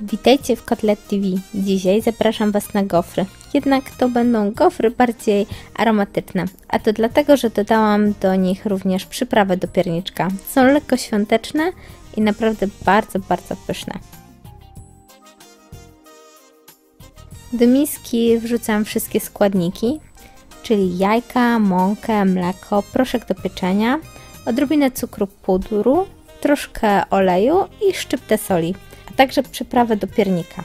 Witajcie w Kotlet TV. Dzisiaj zapraszam Was na gofry. Jednak to będą gofry bardziej aromatyczne, a to dlatego, że dodałam do nich również przyprawę do pierniczka. Są lekko świąteczne i naprawdę bardzo, bardzo pyszne. Do miski wrzucam wszystkie składniki, czyli jajka, mąkę, mleko, proszek do pieczenia, odrobinę cukru pudru, troszkę oleju i szczyptę soli także przyprawę do piernika.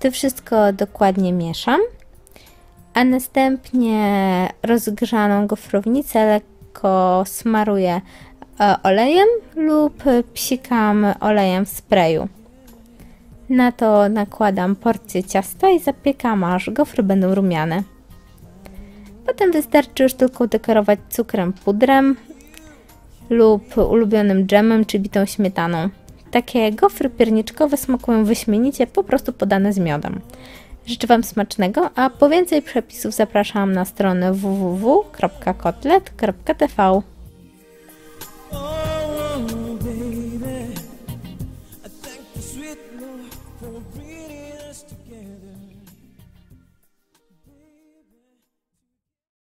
To wszystko dokładnie mieszam, a następnie rozgrzaną gofrownicę lekko smaruję olejem lub psikam olejem w sprayu. Na to nakładam porcję ciasta i zapiekam aż gofry będą rumiane. Potem wystarczy już tylko dekorować cukrem pudrem lub ulubionym dżemem czy bitą śmietaną. Takie gofry pierniczkowe smakują wyśmienicie, po prostu podane z miodem. Życzę Wam smacznego, a po więcej przepisów zapraszam na stronę www.kotlet.tv. together.